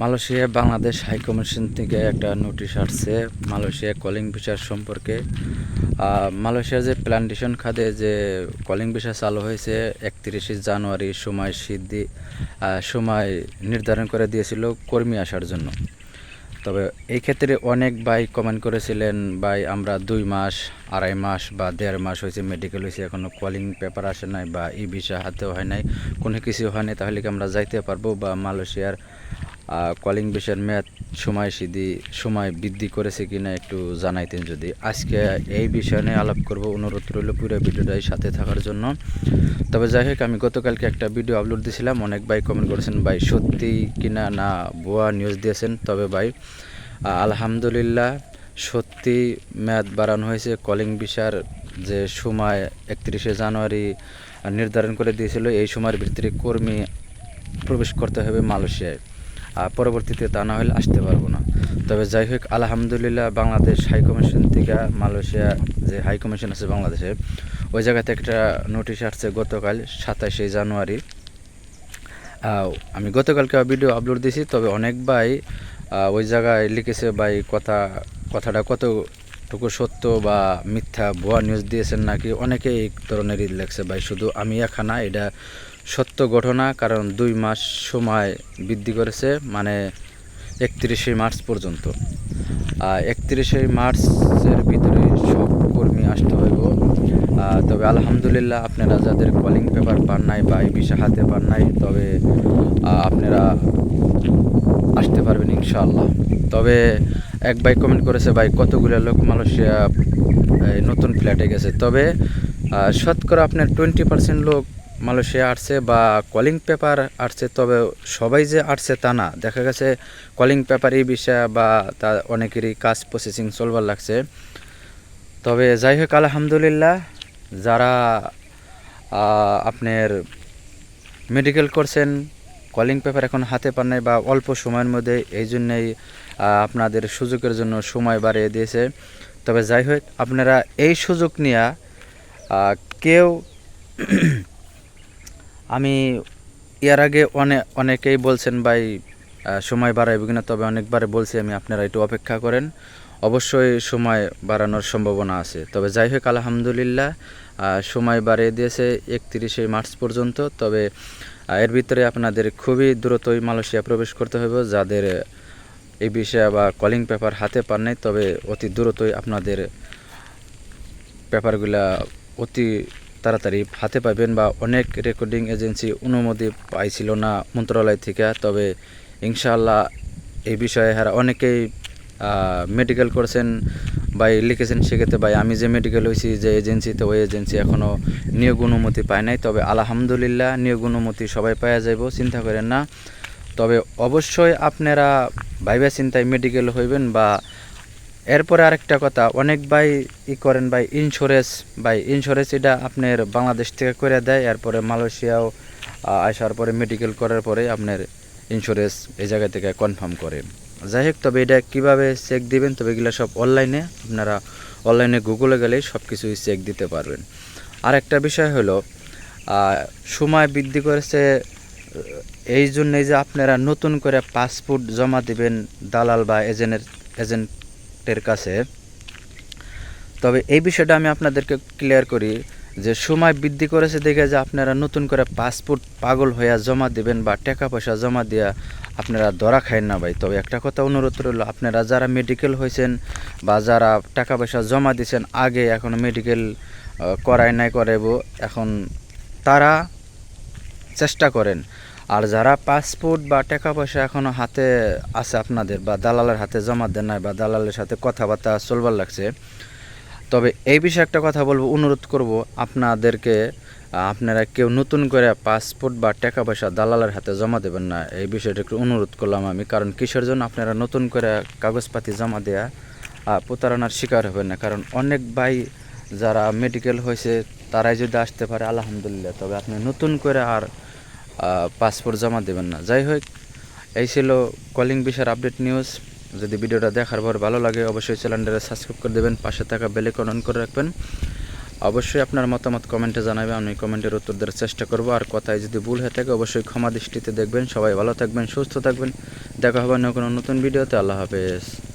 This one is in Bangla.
মালয়েশিয়া, বাংলাদেশ হাই কমিশন থেকে একটা নোটিশ আসছে মালয়েশিয়া কলিং ভিসার সম্পর্কে। মালয়েশিয়ার যে প্ল্যান্টেশন খাতে যে কলিং ভিসা চালু হয়েছে, একত্রিশে জানুয়ারি সময় সিদ্ধি সময় নির্ধারণ করে দিয়েছিল কর্মী আসার জন্য। তবে এই ক্ষেত্রে অনেক ভাই কমেন্ট করেছিলেন, ভাই, আমরা দুই মাস, আড়াই মাস বা দেড় মাস হয়েছে মেডিকেল হয়েছে এখনও কলিং পেপার আসে নাই বা ই ভিসা হাতেও হয় নাই, কোনো কিছু হয় নাই, তাহলে কি আমরা যাইতে পারব বা মালয়েশিয়ার কলিং ভিসার মেয়াদ সময় সিদ্ধি সময় বৃদ্ধি করেছে কিনা একটু জানাইতেন যদি। আজকে এই বিষয় নিয়ে আলাপ করব, অনুরোধ রইল পুরো ভিডিওটাই সাথে থাকার জন্য। তবে যাই হোক, আমি গতকালকে একটা ভিডিও আপলোড দিয়েছিলাম অনেক ভাই কমেন্ট করেছেন, ভাই, সত্যি কিনা না? ভুয়া নিউজ দিয়েছেন। তবে ভাই আলহামদুলিল্লাহ সত্যি মেয়াদ বাড়ানো হয়েছে। কলিং ভিসার যে সময় একত্রিশে জানুয়ারি নির্ধারণ করে দিয়েছিল, এই সময়ের ভিতরে কর্মী প্রবেশ করতে হবে মালয়েশিয়ায়। পরবর্তীতে তা না হলে আসতে পারব না। তবে যাই হোক, আলহামদুলিল্লাহ বাংলাদেশ হাই কমিশন থেকে মালয়েশিয়া যে হাই কমিশন আছে বাংলাদেশে, ওই জায়গাতে একটা নোটিশ আসছে গতকাল সাতাশে জানুয়ারি। আমি গতকালকে ভিডিও আপলোড দিয়েছি তবে অনেক ভাই ওই জায়গায় লিখেছে ভাই, কথা, কথাটা কতটুকু সত্য বা মিথ্যা ভুয়া নিউজ দিয়েছেন নাকি অনেকে এই ধরনেরই লাগছে ভাই। শুধু আমি একা না এটা সত্য ঘটনা, কারণ দুই মাস সময় বৃদ্ধি করেছে মানে একত্রিশে মার্চ পর্যন্ত। একত্রিশে মার্চের ভিতরে সব কর্মী আসতে হইব। তবে আলহামদুলিল্লাহ আপনারা যাদের কলিং পেপার পান নাই বা এই হাতে পান নাই, তবে আপনারা আসতে পারবেন ইনশাআল্লাহ। তবে এক ভাই কমেন্ট করেছে, ভাই, কতগুলো লোক মালয়েশিয়া নতুন ফ্ল্যাটে গেছে? তবে শতকরা আপনার টোয়েন্টি পার্সেন্ট লোক মালয়েশিয়া আসছে বা কলিং পেপার আসছে, তবে সবাই যে আসছে তা না। দেখা গেছে কলিং পেপার এই বিষয়ে বা তা অনেকেরই কাজ প্রসেসিং চলবার লাগছে। তবে যাই হোক, আলহামদুলিল্লাহ, যারা আপনার মেডিকেল করছেন কলিং পেপার এখন হাতে পান নাই বা অল্প সময়ের মধ্যে, এই জন্যেই আপনাদের সুযোগের জন্য সময় বাড়িয়ে দিয়েছে। তবে যাই হোক, আপনারা এই সুযোগ নিয়ে কেউ আমি এর আগে অনেক অনেকেই বলছেন, ভাই সময় বাড়াইবে কিনা? তবে অনেকবার বলছি, আমি আপনারা একটু অপেক্ষা করেন। অবশ্যই সময় বাড়ানোর সম্ভাবনা আছে। তবে যাই হোক, আলহামদুলিল্লাহ সময় বাড়িয়ে দিয়েছে একত্রিশে মার্চ পর্যন্ত। তবে এর ভিতরে আপনাদের খুবই দ্রুতই মালয়েশিয়া প্রবেশ করতে হবে যাদের এই বিষয়ে বা কলিং পেপার হাতে পান নাই, তবে অতি দ্রুতই আপনাদের পেপারগুলা অতি তাড়াতাড়ি হাতে পাবেন বা অনেক রেকর্ডিং এজেন্সি অনুমতি পাইছিল না মন্ত্রণালয় থেকে, তবে ইনশাআল্লাহ এই বিষয়ে হারা অনেকেই মেডিকেল করেছেন ভাই লিখেছেন, সেক্ষেত্রে ভাই আমি যে মেডিকেল হয়েছি, যে এজেন্সিতে ওই এজেন্সি এখনও নিয়োগ অনুমতি পায় নাই, তবে আলহামদুলিল্লাহ নিয়োগ অনুমতি সবাই পাওয়া যাইব, চিন্তা করেন না। তবে অবশ্যই আপনারা ভাইবা চিন্তায় মেডিকেল হইবেন বা এরপরে আরেকটা কথা, অনেক ভাই ই করেন ভাই ইন্স্যুরেন্স ভাই ইন্স্যুরেন্স এটা আপনার বাংলাদেশ থেকে করে দেয়, এরপরে মালয়েশিয়াও আসার পরে মেডিকেল করার পরে আপনার ইন্স্যুরেন্স এই জায়গা থেকে কনফার্ম করে। যাই হোক, তবে এটা কীভাবে চেক দিবেন, তবে এগুলো সব অনলাইনে আপনারা অনলাইনে গুগলে গেলেই সব কিছুই চেক দিতে পারবেন। আর একটা বিষয় হলো সময় বৃদ্ধি করেছে এই জন্যই যে আপনারা নতুন করে পাসপোর্ট জমা দিবেন দালাল বা এজেন্টের এজেন্টের কাছে। তবে এই বিষয়টা আমি আপনাদেরকে ক্লিয়ার করি যে সময় বৃদ্ধি করেছে দেখে যে আপনারা নতুন করে পাসপোর্ট পাগল হইয়া জমা দিবেন বা টাকা পয়সা জমা দিয়া আপনারা ধরা খাইন না ভাই। তবে একটা কথা অনুরোধ রইল, আপনারা যারা মেডিকেল হয়েছেন বা যারা টাকা পয়সা জমা দিয়েছেন আগে এখন মেডিকেল করায় নাই করাইব। এখন তারা চেষ্টা করেন। আর যারা পাসপোর্ট বা টাকা পয়সা এখনও হাতে আছে আপনাদের বা দালালের হাতে জমা দেন নাই বা দালালের সাথে কথাবার্তা চলবার লাগছে, তবে এই বিষয়ে একটা কথা বলব, অনুরোধ করব আপনাদেরকে, আপনারা কেউ নতুন করে পাসপোর্ট বা টাকা পয়সা দালালের হাতে জমা দেবেন না, এই বিষয়টা একটু অনুরোধ করলাম আমি। কারণ কিসের জন্য আপনারা নতুন করে কাগজপাতি জমা দেয়া প্রতারণার শিকার হবেন না। কারণ অনেক ভাই যারা মেডিকেল হয়েছে, তারাই যদি আসতে পারে, আলহামদুলিল্লাহ। তবে আপনি নতুন করে আর পাসপোর্ট জমা দেবেন না। যাই হোক, এই ছিল কলিং বিষয়ের আপডেট নিউজ যদি ভিডিওটা দেখার পর ভালো লাগে, অবশ্যই চ্যানেলটা সাবস্ক্রাইব করে দেবেন, পাশে থাকা বেল আইকন অন করে রাখবেন। অবশ্যই আপনার মতামত কমেন্টে জানাবেন, আমি কমেন্টের উত্তর দেওয়ার চেষ্টা করব। আর কথায় যদি ভুল হয়ে থাকে, অবশ্যই ক্ষমা দৃষ্টিতে দেখবেন। সবাই ভালো থাকবেন, সুস্থ থাকবেন। দেখা হবে অন্য কোনো নতুন ভিডিওতে। আল্লাহ হাফেজ।